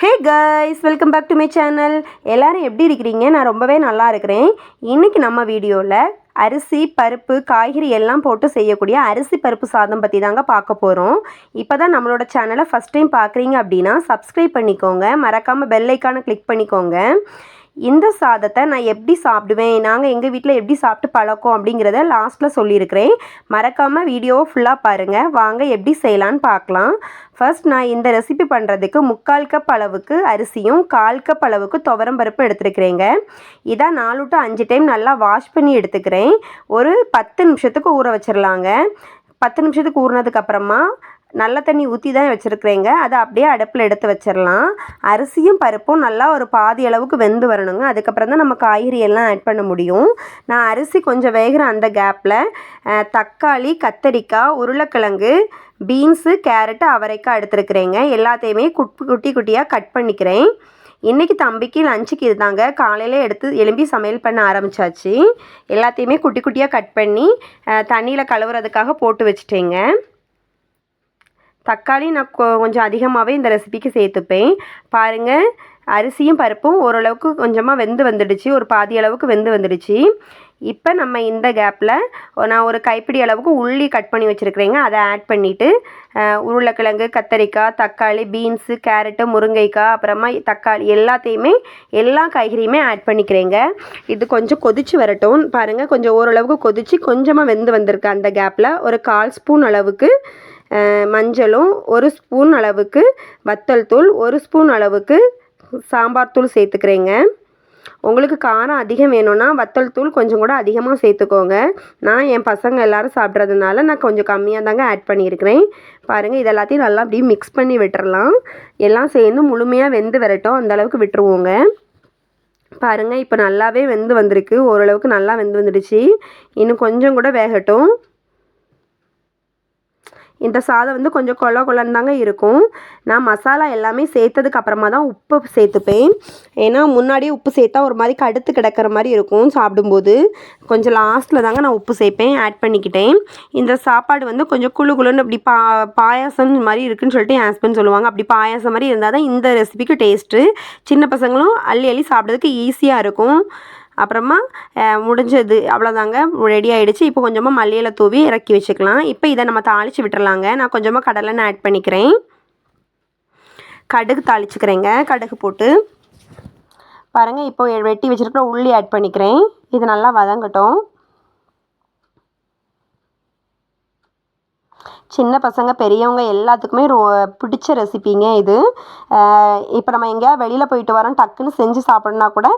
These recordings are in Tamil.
Hey guys welcome back to my channel எல்லோரும் எப்படி இருக்கிறீங்க? நான் ரொம்பவே நல்லா இருக்கிறேன். இன்றைக்கி நம்ம வீடியோவில் அரிசி பருப்பு காய்கறி எல்லாம் போட்டு செய்யக்கூடிய அரிசி பருப்பு சாதம் பற்றி தாங்க பார்க்க போகிறோம் இப்போ தான் நம்மளோட சேனலை ஃபஸ்ட் டைம் பார்க்குறீங்க அப்படின்னா சப்ஸ்கிரைப் பண்ணிக்கோங்க. மறக்காமல் பெல் ஐக்கானை கிளிக் பண்ணிக்கோங்க. இந்த சாதத்தை நான் எப்படி சாப்பிடுவேன்? நாங்கள் எங்கள் வீட்டில் எப்படி சாப்பிட்டு பழக்கம் அப்படிங்கிறத லாஸ்ட்டில் சொல்லியிருக்கிறேன். மறக்காமல் வீடியோவை ஃபுல்லாக பாருங்கள் வாங்க எப்படி செய்யலான்னு பார்க்கலாம். ஃபர்ஸ்ட் நான் இந்த ரெசிபி பண்ணுறதுக்கு முக்கால் கப் அளவுக்கு அரிசியும் கால் கப் அளவுக்கு துவரம் பருப்பு எடுத்துருக்கிறேங்க. இதான் நாலு டு அஞ்சு டைம் நல்லா வாஷ் பண்ணி எடுத்துக்கிறேன். ஒரு பத்து நிமிஷத்துக்கு ஊற வச்சிடலாங்க பத்து நிமிஷத்துக்கு ஊறினதுக்கப்புறமா நல்ல தண்ணி ஊற்றி தான் வச்சுருக்குறேங்க. அதை அப்படியே அடுப்பில் எடுத்து வச்சிடலாம் அரிசியும் பருப்பும் நல்லா ஒரு பாதி அளவுக்கு வெந்து வரணுங்க. அதுக்கப்புறம் தான் நம்ம காய்கறி எல்லாம் ஆட் பண்ண முடியும். நான் அரிசி கொஞ்சம் வேகிற அந்த கேப்பில் தக்காளி கத்தரிக்காய் உருளைக்கிழங்கு பீன்ஸு கேரட்டு அவரைக்காய் எடுத்துருக்குறேங்க. எல்லாத்தையுமே குட் குட்டி குட்டியாக கட் பண்ணிக்கிறேன். இன்றைக்கி தம்பிக்கு லஞ்சுக்கு இதுதாங்க. காலையில் எடுத்து எலும்பி சமையல் பண்ண ஆரம்பித்தாச்சு எல்லாத்தையுமே குட்டி குட்டியாக கட் பண்ணி தண்ணியில் கழுவுறதுக்காக போட்டு வச்சுட்டேங்க. தக்காளி நான் கொஞ்சம் அதிகமாகவே இந்த ரெசிபிக்கு சேர்த்துப்பேன். பாருங்கள் அரிசியும் பருப்பும் ஓரளவுக்கு கொஞ்சமாக வெந்து வந்துடுச்சு. ஒரு பாதி அளவுக்கு வெந்து வந்துடுச்சு. இப்போ நம்ம இந்த கேப்பில் நான் ஒரு கைப்பிடி அளவுக்கு உள்ளி கட் பண்ணி வச்சுருக்கிறேங்க. அதை ஆட் பண்ணிவிட்டு உருளைக்கிழங்கு கத்தரிக்காய் தக்காளி பீன்ஸு கேரட்டு முருங்கைக்காய் அப்புறமா தக்காளி எல்லாத்தையுமே எல்லா காய்கறியுமே ஆட் பண்ணிக்கிறேங்க. இது கொஞ்சம் கொதித்து வரட்டும். பாருங்கள் கொஞ்சம் ஓரளவுக்கு கொதித்து கொஞ்சமாக வெந்து வந்திருக்கு அந்த கேப்பில் ஒரு கால் ஸ்பூன் அளவுக்கு மஞ்சளும் ஒரு ஸ்பூன் அளவுக்கு வத்தல் தூள் ஒரு ஸ்பூன் அளவுக்கு சாம்பார் தூள் சேர்த்துக்கிறேங்க. உங்களுக்கு காரம் அதிகம் வேணும்னா வத்தல் தூள் கொஞ்சம் கூட அதிகமாக சேர்த்துக்கோங்க. நான் என் பசங்க எல்லோரும் சாப்பிட்றதுனால நான் கொஞ்சம் கம்மியாக தாங்க ஆட் பண்ணியிருக்கிறேன். பாருங்கள் இது எல்லாத்தையும் நல்லா அப்படியே மிக்ஸ் பண்ணி விட்டுறலாம். எல்லாம் சேர்ந்து முழுமையாக வெந்து வரட்டும். அந்தளவுக்கு விட்டுருவோங்க. பாருங்கள் இப்போ நல்லாவே வெந்து வந்திருக்கு. ஓரளவுக்கு நல்லா வெந்து வந்துடுச்சு. இன்னும் கொஞ்சம் கூட வேகட்டும். இந்த சாதம் வந்து கொஞ்சம் கொல கொலன்னு தாங்க இருக்கும். நான் மசாலா எல்லாமே சேர்த்ததுக்கு அப்புறமா தான் உப்பு சேர்த்துப்பேன். ஏன்னா முன்னாடியே உப்பு சேர்த்தா ஒரு மாதிரி கடுத்து கிடக்கிற மாதிரி இருக்கும் சாப்பிடும்போது. கொஞ்சம் லாஸ்ட்டில் தாங்க நான் உப்பு சேர்ப்பேன். ஆட் பண்ணிக்கிட்டேன். இந்த சாப்பாடு வந்து கொஞ்சம் குழு குழுன்னு அப்படி பா பாயாசம் மாதிரி இருக்குன்னு சொல்லிட்டு என் ஹஸ்பண்ட் சொல்லுவாங்க. அப்படி பாயாசம் மாதிரி இருந்தால் தான் இந்த ரெசிபிக்கு டேஸ்ட்டு சின்ன பசங்களும் அள்ளி அள்ளி சாப்பிட்றதுக்கு ஈஸியாக இருக்கும். அப்புறமா முடிஞ்சது. அவ்வளோதாங்க ரெடி ஆகிடுச்சு இப்போ கொஞ்சமாக மல்லியில் தூவி இறக்கி வச்சுக்கலாம். இப்போ இதை நம்ம தாளித்து விட்டுறலாங்க. நான் கொஞ்சமாக கடலைன்னு ஆட் பண்ணிக்கிறேன். கடுகு தாளிச்சுக்கிறேங்க. கடுகு போட்டு. பாருங்கள் இப்போ வெட்டி வச்சுருக்கிற உள்ளி ஆட் பண்ணிக்கிறேன். இது நல்லா வதங்கட்டும். சின்ன பசங்க பெரியவங்க எல்லாத்துக்குமே ரோ பிடிச்ச ரெசிப்பிங்க இது. இப்போ நம்ம எங்கேயா வெளியில் போயிட்டு வரோம் டக்குன்னு செஞ்சு சாப்பிட்ணுன்னா கூட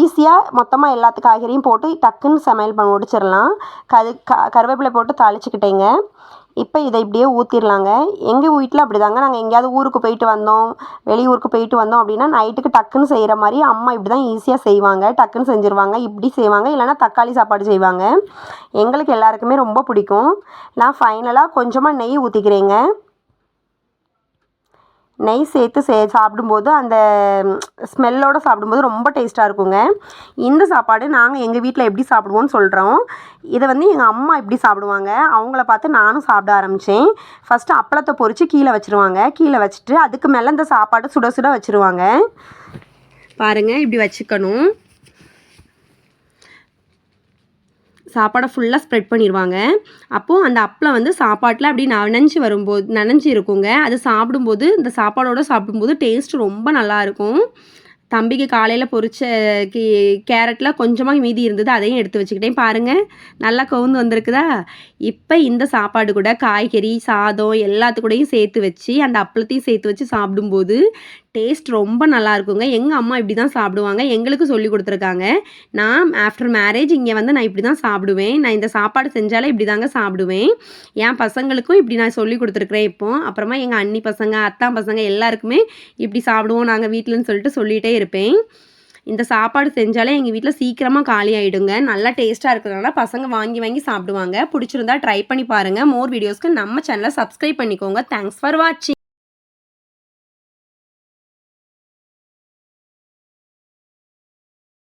ஈஸியாக மொத்தமாக எல்லாத்து காய்கறியும் போட்டு டக்குன்னு சமையல் பண்ண முடிச்சிடலாம். கரு க கருவேப்பிலை போட்டு தாளிச்சுக்கிட்டேங்க. இப்போ இதை இப்படியே ஊற்றிடலாங்க எங்கள் வீட்டில் அப்படி தாங்க நாங்கள் எங்கேயாவது ஊருக்கு போயிட்டு வந்தோம் வெளியூருக்கு போயிட்டு வந்தோம் அப்படின்னா நைட்டுக்கு டக்குன்னு செய்கிற மாதிரி அம்மா இப்படி தான் ஈஸியாக செய்வாங்க. டக்குன்னு செஞ்சுருவாங்க. இப்படி செய்வாங்க. இல்லைனா தக்காளி சாப்பாடு செய்வாங்க. எங்களுக்கு எல்லாருக்குமே ரொம்ப பிடிக்கும். நான் ஃபைனலாக கொஞ்சமாக நெய் ஊற்றிக்கிறேங்க நெய் சேர்த்து சே சாப்பிடும்போது அந்த ஸ்மெல்லோடு சாப்பிடும்போது ரொம்ப டேஸ்ட்டாக இருக்குங்க. இந்த சாப்பாடு நாங்கள் எங்கள் வீட்டில் எப்படி சாப்பிடுவோம்னு சொல்கிறோம் இதை வந்து எங்கள் அம்மா எப்படி சாப்பிடுவாங்க அவங்கள பார்த்து நானும் சாப்பிட ஆரம்பித்தேன் ஃபஸ்ட்டு அப்பளத்தை பொறித்து கீழே வச்சுருவாங்க. கீழே வச்சுட்டு அதுக்கு மேலே இந்த சாப்பாடு சுட சுட வச்சுருவாங்க. பாருங்கள் இப்படி வச்சுக்கணும். சாப்பாடை ஃபுல்லாக ஸ்ப்ரெட் பண்ணிடுவாங்க அப்போது அந்த அப்பளம் வந்து சாப்பாட்டில் அப்படி நனைஞ்சு வரும்போது நனைஞ்சு இருக்குங்க. அது சாப்பிடும்போது இந்த சாப்பாடோடு சாப்பிடும்போது டேஸ்ட் ரொம்ப நல்லாயிருக்கும் தம்பிக்கு காலையில் பொறிச்ச கி கேரட்டில் கொஞ்சமாக மீதி இருந்தது அதையும் எடுத்து வச்சுக்கிட்டேன். பாருங்கள் நல்லா கவுந்து வந்திருக்குதா? இப்போ இந்த சாப்பாடு கூட காய்கறி சாதம் எல்லாத்துக்கூடையும் சேர்த்து வச்சு அந்த அப்பளத்தையும் சேர்த்து வச்சு சாப்பிடும்போது டேஸ்ட் ரொம்ப நல்லா இருக்குங்க எங்கள் அம்மா இப்படி தான் சாப்பிடுவாங்க. எங்களுக்கு சொல்லி கொடுத்துருக்காங்க. நான் ஆஃப்டர் மேரேஜ் இங்கே வந்து நான் இப்படி தான் சாப்பிடுவேன். நான் இந்த சாப்பாடு செஞ்சாலே இப்படி தாங்க சாப்பிடுவேன். என் பசங்களுக்கும் இப்படி நான் சொல்லி கொடுத்துருக்குறேன் இப்போ. அப்புறமா எங்கள் அண்ணி பசங்க அத்தா பசங்க எல்லாருக்குமே இப்படி சாப்பிடுவோம். நாங்கள் வீட்டிலன்னு சொல்லிட்டு சொல்லிகிட்டே இருப்பேன். இந்த சாப்பாடு செஞ்சாலே எங்கள் வீட்டில் சீக்கிரமாக காலி ஆகிடுங்க நல்லா டேஸ்ட்டாக இருக்கிறதுனால பசங்க வாங்கி வாங்கி சாப்பிடுவாங்க. பிடிச்சிருந்தா ட்ரை பண்ணி பாருங்கள் மோர் வீடியோஸ்க்கு நம்ம சேனலை சப்ஸ்கிரைப் பண்ணிக்கோங்க. தேங்க்ஸ் ஃபார் வாட்சிங்